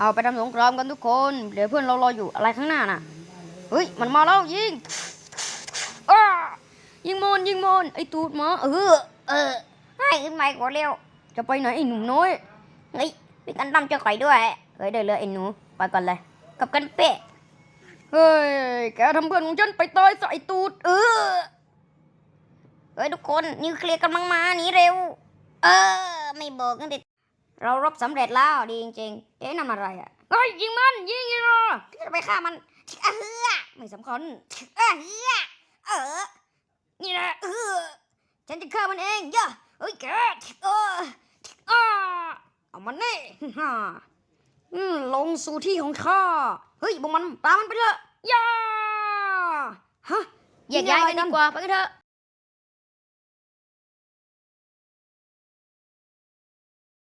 เอาไปทำสงครามกันทุกคน เดี๋ยวเพื่อนเรารออยู่อะไรข้างหน้าน่ะ เฮ้ย มันมาแล้วยิงอ้ายิงมอนยิงมอนไอตูดมาเออเออให้ขึ้นไปก่อนเร็วจะไปไหนไอหนุ่มน้อยเฮ้ยพี่กันตั้มจ้าไข่ด้วยเฮ้ยได้เลยไอหนูไปก่อนเลยกับกันเป๊ะเฮ้ยแกทำเพื่อนของฉันไปตายใส่ตูดเออเฮ้ยทุกคนนิวเคลียร์กำลังมาหนีเร็ว เออ ไม่บอกกันเด็ด เรารบสำเร็จแล้วดีจริงๆเอ๊ะนั่นอะไรอะเฮ้ยยิงมันยิงยิงอะจะไปฆ่ามันเออไม่สำคัญเออเออนี่แหละเออฉันจะฆ่ามันเองย่าเฮ้ยแกเอออ้าเอามันแน่ฮ่าอืมลงสู่ที่ของข้าเฮ้ยพวกมันตามมันไปเถอะย่าฮะแยกย้ายกันดีกว่าไปกันเถอะ